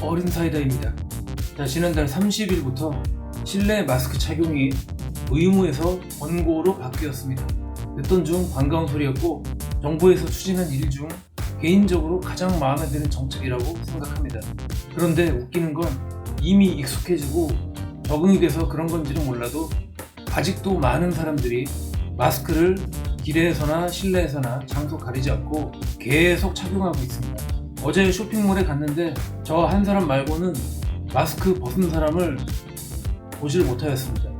어른 사이다입니다. 자, 지난달 30일부터 실내 마스크 착용이 의무에서 권고로 바뀌었습니다. 듣던 중 반가운 소리였고 정부에서 추진한 일 중 개인적으로 가장 마음에 드는 정책이라고 생각합니다. 그런데 웃기는 건 이미 익숙해지고 적응이 돼서 그런 건지는 몰라도 아직도 많은 사람들이 마스크를 길에서나 실내에서나 장소 가리지 않고 계속 착용하고 있습니다. 어제 쇼핑몰에 갔는데 저 한 사람 말고는 마스크 벗은 사람을 보질 못하였습니다.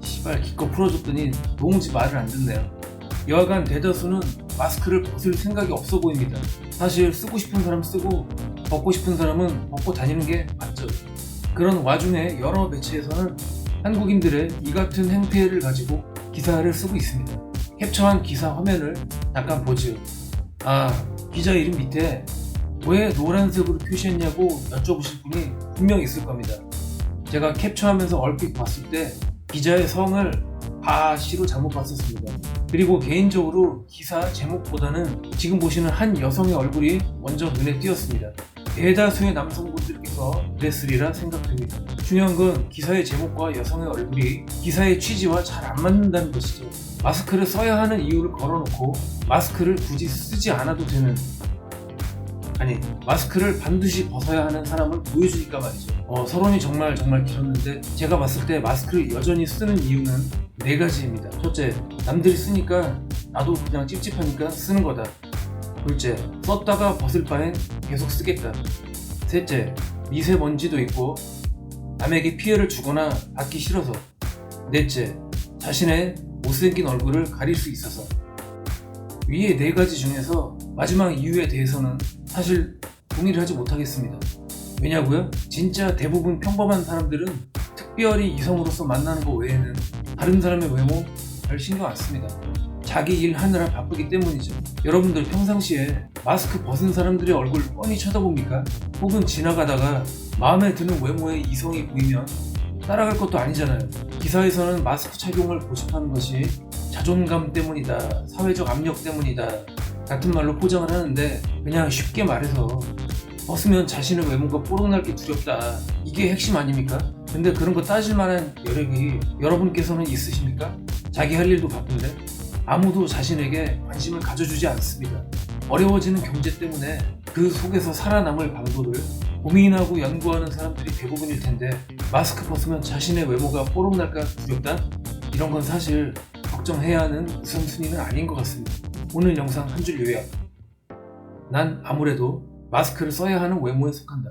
시발 기껏 풀어줬더니 도무지 말을 안 듣네요. 여하간 대다수는 마스크를 벗을 생각이 없어 보입니다. 사실 쓰고 싶은 사람 쓰고 벗고 싶은 사람은 벗고 다니는 게 맞죠. 그런 와중에 여러 매체에서는 한국인들의 이 같은 행태를 가지고 기사를 쓰고 있습니다. 캡처한 기사 화면을 잠깐 보지요. 아, 기자 이름 밑에 왜 노란색으로 표시했냐고 여쭤보실 분이 분명 있을 겁니다. 제가 캡처하면서 얼핏 봤을 때 기자의 성을 바시로 잘못 봤었습니다. 그리고 개인적으로 기사 제목보다는 지금 보시는 한 여성의 얼굴이 먼저 눈에 띄었습니다. 대다수의 남성분들께서 그랬으리라 생각됩니다. 중요한 건 기사의 제목과 여성의 얼굴이 기사의 취지와 잘 안 맞는다는 것이죠. 마스크를 써야 하는 이유를 걸어놓고 마스크를 굳이 쓰지 않아도 되는 아니 마스크를 반드시 벗어야 하는 사람을 보여주니까 말이죠. 어, 서론이 정말 정말 길었는데 제가 봤을 때 마스크를 여전히 쓰는 이유는 네 가지입니다. 첫째, 남들이 쓰니까 나도 그냥 찝찝하니까 쓰는 거다. 둘째, 썼다가 벗을 바엔 계속 쓰겠다. 셋째, 미세먼지도 있고 남에게 피해를 주거나 받기 싫어서. 넷째, 자신의 못생긴 얼굴을 가릴 수 있어서. 위의 네 가지 중에서 마지막 이유에 대해서는 사실 동의를 하지 못하겠습니다. 왜냐고요? 진짜 대부분 평범한 사람들은 특별히 이성으로서 만나는 것 외에는 다른 사람의 외모 별 신경 안 씁니다. 자기 일 하느라 바쁘기 때문이죠. 여러분들 평상시에 마스크 벗은 사람들의 얼굴 뻔히 쳐다봅니까? 혹은 지나가다가 마음에 드는 외모의 이성이 보이면 따라갈 것도 아니잖아요. 기사에서는 마스크 착용을 고집하는 것이 자존감 때문이다, 사회적 압력 때문이다 같은 말로 포장을 하는데 그냥 쉽게 말해서 벗으면 자신의 외모가 뽀록날 게 두렵다 이게 핵심 아닙니까? 근데 그런 거 따질 만한 여력이 여러분께서는 있으십니까? 자기 할 일도 바쁜데 아무도 자신에게 관심을 가져주지 않습니다. 어려워지는 경제 때문에 그 속에서 살아남을 방도를 고민하고 연구하는 사람들이 대부분일 텐데 마스크 벗으면 자신의 외모가 뽀록날까 두렵다? 이런 건 사실 걱정해야 하는 우선순위는 아닌 것 같습니다. 오늘 영상 한 줄 요약. 난 아무래도 마스크를 써야 하는 외모에 속한다.